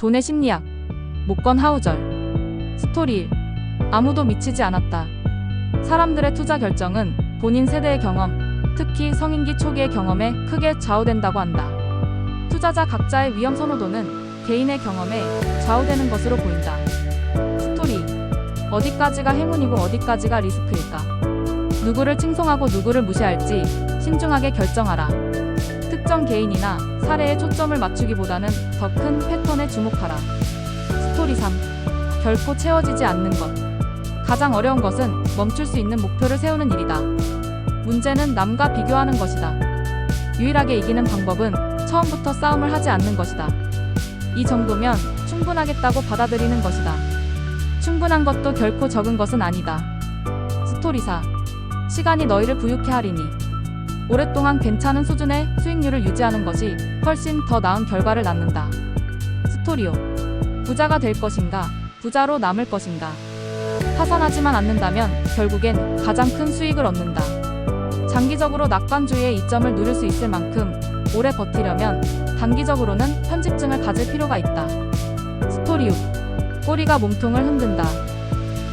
돈의 심리학. 목건 하우절. 스토리 1. 아무도 미치지 않았다. 사람들의 투자 결정은 본인 세대의 경험, 특히 성인기 초기의 경험에 크게 좌우된다고 한다. 투자자 각자의 위험 선호도는 개인의 경험에 좌우되는 것으로 보인다. 스토리 어디까지가 행운이고 어디까지가 리스크일까? 누구를 칭송하고 누구를 무시할지 신중하게 결정하라. 특정 개인이나 사례에 초점을 맞추기보다는 더 큰 패턴에 주목하라. 스토리 3. 결코 채워지지 않는 것. 가장 어려운 것은 멈출 수 있는 목표를 세우는 일이다. 문제는 남과 비교하는 것이다. 유일하게 이기는 방법은 처음부터 싸움을 하지 않는 것이다. 이 정도면 충분하겠다고 받아들이는 것이다. 충분한 것도 결코 적은 것은 아니다. 스토리사. 시간이 너희를 부유케 하리니. 오랫동안 괜찮은 수준의 수익률을 유지하는 것이 훨씬 더 나은 결과를 낳는다. 스토리오. 부자가 될 것인가? 부자로 남을 것인가? 파산하지만 않는다면 결국엔 가장 큰 수익을 얻는다. 장기적으로 낙관주의의 이점을 누릴 수 있을 만큼 오래 버티려면 단기적으로는 편집증을 가질 필요가 있다. 스토리 6. 꼬리가 몸통을 흔든다.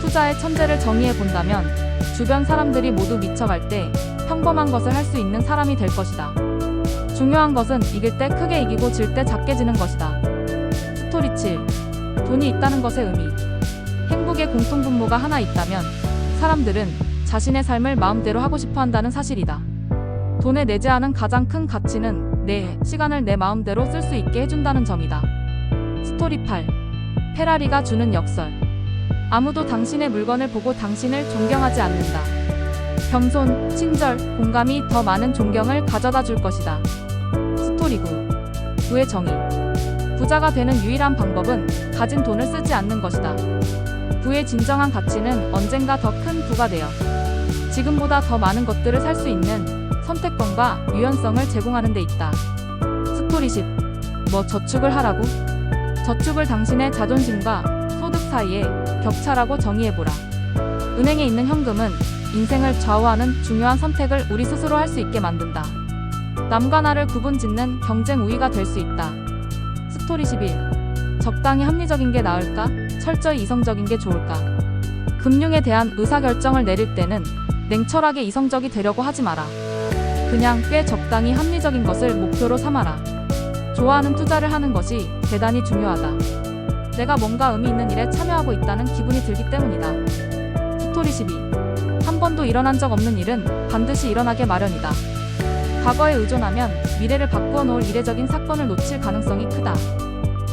투자의 천재를 정의해 본다면 주변 사람들이 모두 미쳐갈 때 평범한 것을 할 수 있는 사람이 될 것이다. 중요한 것은 이길 때 크게 이기고 질 때 작게 지는 것이다. 스토리 7. 돈이 있다는 것의 의미. 행복의 공통분모가 하나 있다면 사람들은 자신의 삶을 마음대로 하고 싶어 한다는 사실이다. 돈에 내재하는 가장 큰 가치는 내 시간을 내 마음대로 쓸 수 있게 해준다는 점이다. 스토리 8. 페라리가 주는 역설. 아무도 당신의 물건을 보고 당신을 존경하지 않는다. 겸손, 친절, 공감이 더 많은 존경을 가져다 줄 것이다. 스토리 9. 부의 정의. 부자가 되는 유일한 방법은 가진 돈을 쓰지 않는 것이다. 부의 진정한 가치는 언젠가 더 큰 부가 되어 지금보다 더 많은 것들을 살 수 있는 선택권과 유연성을 제공하는 데 있다. 스토리 10. 뭐 저축을 하라고? 저축을 당신의 자존심과 소득 사이에 격차라고 정의해보라. 은행에 있는 현금은 인생을 좌우하는 중요한 선택을 우리 스스로 할 수 있게 만든다. 남과 나를 구분 짓는 경쟁 우위가 될 수 있다. 스토리 11. 적당히 합리적인 게 나을까? 철저히 이성적인 게 좋을까? 금융에 대한 의사결정을 내릴 때는 냉철하게 이성적이 되려고 하지 마라. 그냥 꽤 적당히 합리적인 것을 목표로 삼아라. 좋아하는 투자를 하는 것이 대단히 중요하다. 내가 뭔가 의미 있는 일에 참여하고 있다는 기분이 들기 때문이다. 스토리 12. 한 번도 일어난 적 없는 일은 반드시 일어나게 마련이다. 과거에 의존하면 미래를 바꾸어 놓을 이례적인 사건을 놓칠 가능성이 크다.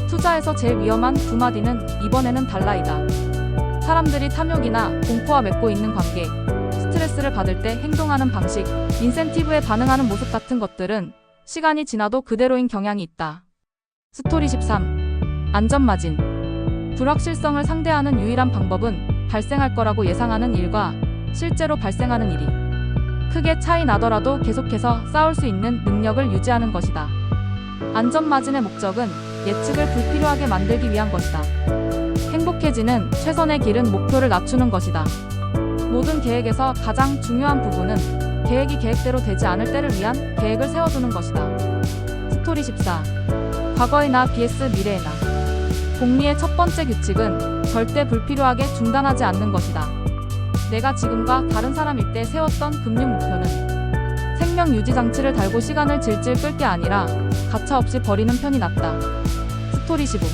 투자에서 제일 위험한 두 마디는 이번에는 달라이다. 사람들이 탐욕이나 공포와 맺고 있는 관계, 스트레스를 받을 때 행동하는 방식, 인센티브에 반응하는 모습 같은 것들은 시간이 지나도 그대로인 경향이 있다. 스토리 13. 안전마진. 불확실성을 상대하는 유일한 방법은 발생할 거라고 예상하는 일과 실제로 발생하는 일이 크게 차이 나더라도 계속해서 싸울 수 있는 능력을 유지하는 것이다. 안전마진의 목적은 예측을 불필요하게 만들기 위한 것이다. 행복해지는 최선의 길은 목표를 낮추는 것이다. 모든 계획에서 가장 중요한 부분은 계획이 계획대로 되지 않을 때를 위한 계획을 세워두는 것이다. 스토리 14. 과거의 나 vs 미래의 나. 복리의 첫 번째 규칙은 절대 불필요하게 중단하지 않는 것이다. 내가 지금과 다른 사람일 때 세웠던 금융 목표는 생명 유지 장치를 달고 시간을 질질 끌 게 아니라 가차 없이 버리는 편이 낫다. 스토리 15.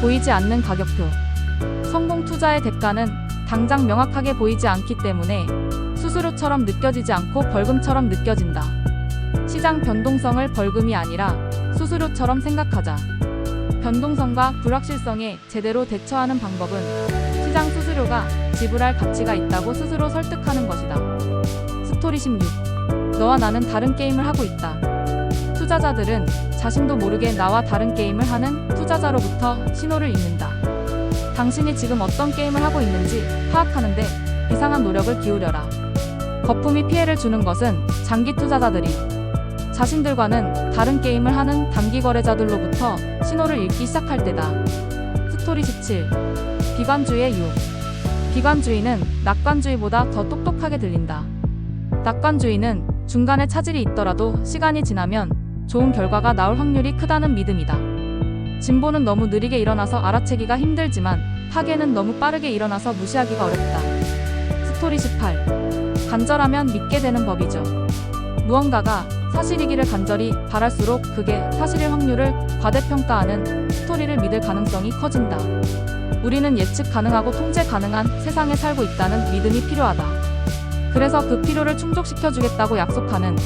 보이지 않는 가격표. 성공 투자의 대가는 당장 명확하게 보이지 않기 때문에 수수료처럼 느껴지지 않고 벌금처럼 느껴진다. 시장 변동성을 벌금이 아니라 수수료처럼 생각하자. 변동성과 불확실성에 제대로 대처하는 방법은 시장 수수료가 지불할 가치가 있다고 스스로 설득하는 것이다. 스토리 16. 너와 나는 다른 게임을 하고 있다. 투자자들은 자신도 모르게 나와 다른 게임을 하는 투자자로부터 신호를 읽는다. 당신이 지금 어떤 게임을 하고 있는지 파악하는데 이상한 노력을 기울여라. 거품이 피해를 주는 것은 장기 투자자들이 자신들과는 다른 게임을 하는 단기 거래자들로부터 신호를 읽기 시작할 때다. 스토리 17. 비관주의의 유혹. 비관주의는 낙관주의보다 더 똑똑하게 들린다. 낙관주의는 중간에 차질이 있더라도 시간이 지나면 좋은 결과가 나올 확률이 크다는 믿음이다. 진보는 너무 느리게 일어나서 알아채기가 힘들지만 파괴는 너무 빠르게 일어나서 무시하기가 어렵다. 스토리 18. 간절하면 믿게 되는 법이죠. 무언가가 사실이기를 간절히 바랄수록 그게 사실일 확률을 과대평가하는 스토리를 믿을 가능성이 커진다. 우리는 예측 가능하고 통제 가능한 세상에 살고 있다는 믿음이 필요하다. 그래서 그 필요를 충족시켜 주겠다고 약속하는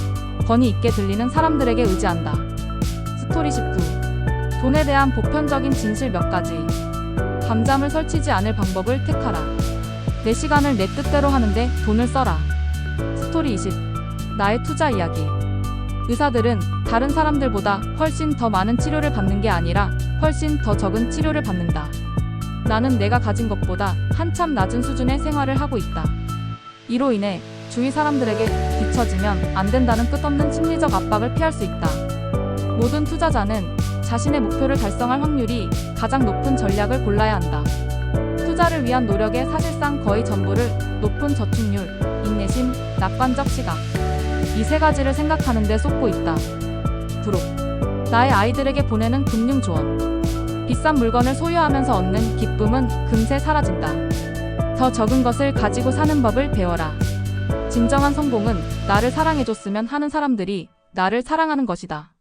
권위 있게 들리는 사람들에게 의지한다. 스토리 19. 돈에 대한 보편적인 진실 몇 가지. 밤잠을 설치지 않을 방법을 택하라. 내 시간을 내 뜻대로 하는데 돈을 써라. 스토리 20. 나의 투자 이야기. 의사들은 다른 사람들보다 훨씬 더 많은 치료를 받는 게 아니라 훨씬 더 적은 치료를 받는다. 나는 내가 가진 것보다 한참 낮은 수준의 생활을 하고 있다. 이로 인해 주위 사람들에게 뒤처지면 안 된다는 끝없는 심리적 압박을 피할 수 있다. 모든 투자자는 자신의 목표를 달성할 확률이 가장 높은 전략을 골라야 한다. 투자를 위한 노력의 사실상 거의 전부를 높은 저축률, 인내심, 낙관적 시각. 이 세 가지를 생각하는데 쏟고 있다. 부록. 나의 아이들에게 보내는 금융 조언. 비싼 물건을 소유하면서 얻는 기쁨은 금세 사라진다. 더 적은 것을 가지고 사는 법을 배워라. 진정한 성공은 나를 사랑해줬으면 하는 사람들이 나를 사랑하는 것이다.